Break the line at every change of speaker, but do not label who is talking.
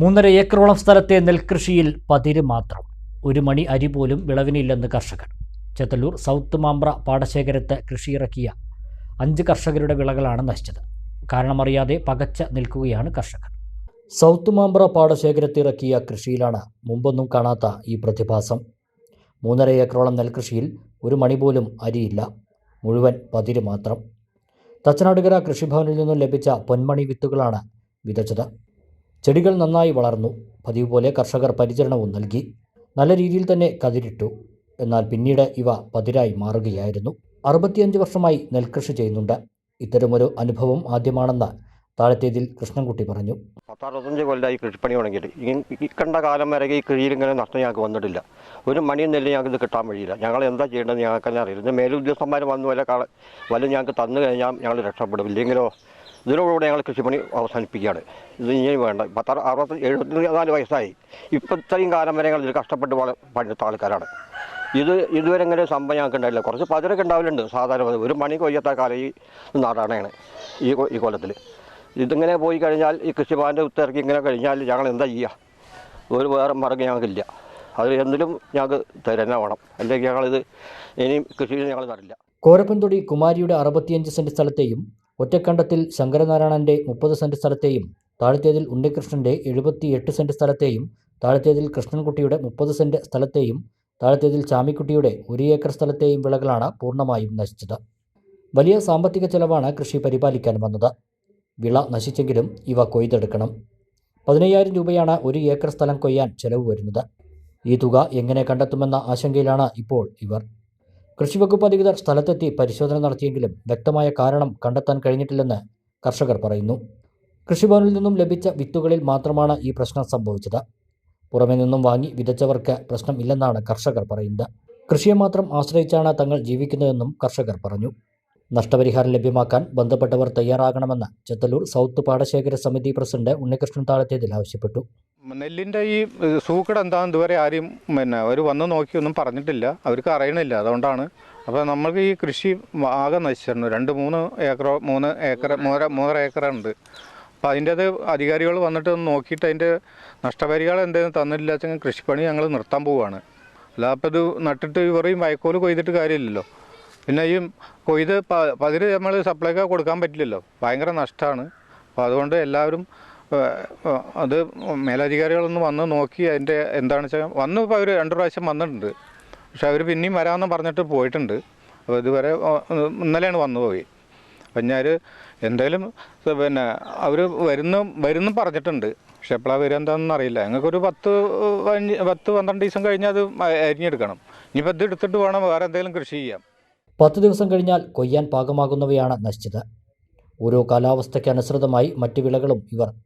മൂന്നര ഏക്കറോളം സ്ഥലത്തെ നെൽകൃഷിയിൽ പതിര് മാത്രം. ഒരു മണി അരി പോലും വിളവിനില്ലെന്ന് കർഷകർ. ചെത്തല്ലൂർ സൗത്ത് മാമ്പ്ര പാടശേഖരത്ത് കൃഷിയിറക്കിയ അഞ്ച് കർഷകരുടെ വിളകളാണ് നശിച്ചത്. കാരണമറിയാതെ പകച്ച നിൽക്കുകയാണ് കർഷകർ. സൗത്ത് മാമ്പ്ര പാടശേഖരത്തിറക്കിയ കൃഷിയിലാണ് മുമ്പൊന്നും കാണാത്ത ഈ പ്രതിഭാസം. മൂന്നര ഏക്കറോളം നെൽകൃഷിയിൽ ഒരു മണി പോലും അരിയില്ല. മുഴുവൻ പതിര് മാത്രം. തച്ചനാടുകര കൃഷിഭവനിൽ നിന്നും ലഭിച്ച പൊന്മണി വിത്തുകളാണ് വിതച്ചത്. ചെടികൾ നന്നായി വളർന്നു. പതിവ് പോലെ കർഷകർ പരിചരണവും നൽകി. നല്ല രീതിയിൽ തന്നെ കതിരിട്ടു. എന്നാൽ പിന്നീട് ഇവ പതിരായി മാറുകയായിരുന്നു. അറുപത്തിയഞ്ച് വർഷമായി നെൽകൃഷി ചെയ്യുന്നുണ്ട്. ഇത്തരമൊരു അനുഭവം ആദ്യമാണെന്ന് താഴത്തേതിൽ കൃഷ്ണൻകുട്ടി പറഞ്ഞു.
പത്താറുപത്തഞ്ച് കൊല്ലമായി കൃഷിപ്പണി തുടങ്ങിയിട്ട്. ഈ കണ്ട കാലം വരെ ഈ കൃഷിയിൽ ഇങ്ങനെ നഷ്ടം ഞങ്ങൾക്ക് വന്നിട്ടില്ല. ഒരു മണിയും നെല്ല് ഞങ്ങൾക്ക് ഇത് കിട്ടാൻ വഴിയില്ല. ഞങ്ങൾ എന്താ ചെയ്യേണ്ടത് ഞങ്ങൾക്ക് തന്നെ അറിയില്ല മേലുദ്യോഗസ്ഥന്മാർ വന്നു വല്ല കാല വല്ല ഞങ്ങൾക്ക് തന്നു കഴിഞ്ഞാൽ ഞങ്ങൾ രക്ഷപ്പെടും. ഇല്ലെങ്കിലോ ഇതിനോടുകൂടെ ഞങ്ങൾ കൃഷിപ്പണി അവസാനിപ്പിക്കുകയാണ്. ഇത് ഇനി വേണ്ട. പത്ത അറുപത്തി എഴുപത്തി നാല് വയസ്സായി. ഇപ്പം ഇത്രയും കാലം വരെ ഞങ്ങൾ ഇതിൽ കഷ്ടപ്പെട്ട് പഠിച്ച ആൾക്കാരാണ്. ഇത് ഇതുവരെ ഇങ്ങനെ സംഭവം ഞങ്ങൾക്ക് ഉണ്ടായില്ല. കുറച്ച് പതിരൊക്കെ ഉണ്ടാവില്ലുണ്ട് സാധാരണ ഒരു മണി കൊയ്യത്ത കാലം ഈ നാടാണേണ്. ഈ ഈ കൊല്ലത്തിൽ ഇതിങ്ങനെ പോയി കഴിഞ്ഞാൽ ഈ കൃഷിഭവന്റെ ഉത്തിറക്കി ഇങ്ങനെ കഴിഞ്ഞാൽ ഞങ്ങൾ എന്താ ചെയ്യുക ഒരു വേറെ മാർഗം ഞങ്ങൾക്കില്ല. അത് എന്തിലും ഞങ്ങൾക്ക് തരുന്ന വേണം. അല്ലെങ്കിൽ ഞങ്ങളിത് ഇനിയും കൃഷി ഞങ്ങൾ തരില്ല
കോരപ്പൻതൊടി കുമാരിയുടെ അറുപത്തിയഞ്ച് സെന്റ് സ്ഥലത്തെയും ഒറ്റക്കണ്ടത്തിൽ ശങ്കരനാരായണന്റെ മുപ്പത് സെന്റ് സ്ഥലത്തെയും താഴത്തേതിൽ ഉണ്ണികൃഷ്ണന്റെ എഴുപത്തിയെട്ട് സെന്റ് സ്ഥലത്തെയും താഴത്തേതിൽ കൃഷ്ണൻകുട്ടിയുടെ മുപ്പത് സെന്റ് സ്ഥലത്തെയും താഴത്തേതിൽ ചാമിക്കുട്ടിയുടെ ഒരു ഏക്കർ സ്ഥലത്തെയും വിളകളാണ് പൂർണമായും നശിച്ചത്. വലിയ സാമ്പത്തിക ചെലവാണ് കൃഷി പരിപാലിക്കാൻ വന്നത്. വിള നശിച്ചെങ്കിലും ഇവ കൊയ്തെടുക്കണം. പതിനയ്യായിരം രൂപയാണ് ഒരു ഏക്കർ സ്ഥലം കൊയ്യാൻ ചെലവ് വരുന്നത്. ഈ തുക എങ്ങനെ കണ്ടെത്തുമെന്ന ആശങ്കയിലാണ് ഇപ്പോൾ ഇവർ. കൃഷിവകുപ്പ് അധികൃതർ സ്ഥലത്തെത്തി പരിശോധന നടത്തിയെങ്കിലും വ്യക്തമായ കാരണം കണ്ടെത്താൻ കഴിഞ്ഞിട്ടില്ലെന്ന് കർഷകർ പറയുന്നു. കൃഷിഭവനിൽ നിന്നും ലഭിച്ച വിത്തുകളിൽ മാത്രമാണ് ഈ പ്രശ്നം സംഭവിച്ചത്. പുറമെ നിന്നും വാങ്ങി വിതച്ചവർക്ക് പ്രശ്നം ഇല്ലെന്നാണ് കർഷകർ പറയുന്നത്. കൃഷിയെ മാത്രം ആശ്രയിച്ചാണ് തങ്ങൾ ജീവിക്കുന്നതെന്നും കർഷകർ പറഞ്ഞു. നഷ്ടപരിഹാരം ലഭ്യമാക്കാൻ ബന്ധപ്പെട്ടവർ തയ്യാറാകണമെന്ന് ചെത്തല്ലൂർ സൗത്ത് പാടശേഖര സമിതി പ്രസിഡന്റ് ഉണ്ണികൃഷ്ണൻ താഴത്തേതിൽ ആവശ്യപ്പെട്ടു.
നെല്ലിന്റെ ഈ സൂക്കട എന്താണെന്ന് ഇതുവരെ ആരും പിന്നെ അവർ വന്ന് നോക്കിയൊന്നും പറഞ്ഞിട്ടില്ല. അവർക്ക് അറിയണില്ല. അതുകൊണ്ടാണ്. അപ്പോൾ നമ്മൾക്ക് ഈ കൃഷി ആകെ നശിച്ചിട്ടുണ്ട് രണ്ട് മൂന്ന് ഏക്കറോ മൂന്ന് ഏക്കർ മൂന്നര മൂന്നര ഏക്കറുണ്ട് അപ്പോൾ അതിന്റേത് അധികാരികൾ വന്നിട്ട് നോക്കിയിട്ട് അതിന്റെ നഷ്ടപരിഹാരം എന്തെങ്കിലും തന്നില്ല വെച്ചെങ്കിൽ കൃഷിപ്പണി ഞങ്ങൾ നിർത്താൻ പോവുകയാണ് അല്ല അപ്പോൾ ഇത് നട്ടിട്ട് ഇവരെയും വൈക്കോൽ കൊയ്തിട്ട് കാര്യമില്ലല്ലോ. പിന്നെ ഈ കൊയ്ത് പതിര് നമ്മൾ സപ്ലൈക്ക് കൊടുക്കാൻ പറ്റില്ലല്ലോ. ഭയങ്കര നഷ്ടമാണ് അപ്പോൾ അതുകൊണ്ട് എല്ലാവരും അത് മേലധികാരികളൊന്ന് വന്ന് നോക്കി അതിന്റെ എന്താണെന്ന് വെച്ചാൽ വന്ന് ഇപ്പോൾ അവർ രണ്ട് പ്രാവശ്യം വന്നിട്ടുണ്ട്. പക്ഷെ അവർ പിന്നെയും വരാമെന്ന് പറഞ്ഞിട്ട് പോയിട്ടുണ്ട്. അപ്പോൾ ഇതുവരെ ഇന്നലെയാണ് വന്നു പോയി. അപ്പം ഞാൻ എന്തായാലും പിന്നെ അവർ വരുന്ന വരുന്നു പറഞ്ഞിട്ടുണ്ട്. പക്ഷെ എപ്പോഴാണ് വരിക എന്താണെന്ന് അറിയില്ല. ഞങ്ങൾക്കൊരു പത്ത് പത്ത് പന്ത്രണ്ട് ദിവസം കഴിഞ്ഞാൽ അത് അരിഞ്ഞെടുക്കണം. ഇനിയിപ്പോൾ ഇത് എടുത്തിട്ട് വേണം വേറെ എന്തെങ്കിലും കൃഷി ചെയ്യാം
പത്ത് ദിവസം കഴിഞ്ഞാൽ കൊയ്യാൻ പാകമാകുന്നവയാണ് നശിച്ചത്. ഓരോ കാലാവസ്ഥയ്ക്ക് അനുസൃതമായി മറ്റ് വിളകളും ഇവർ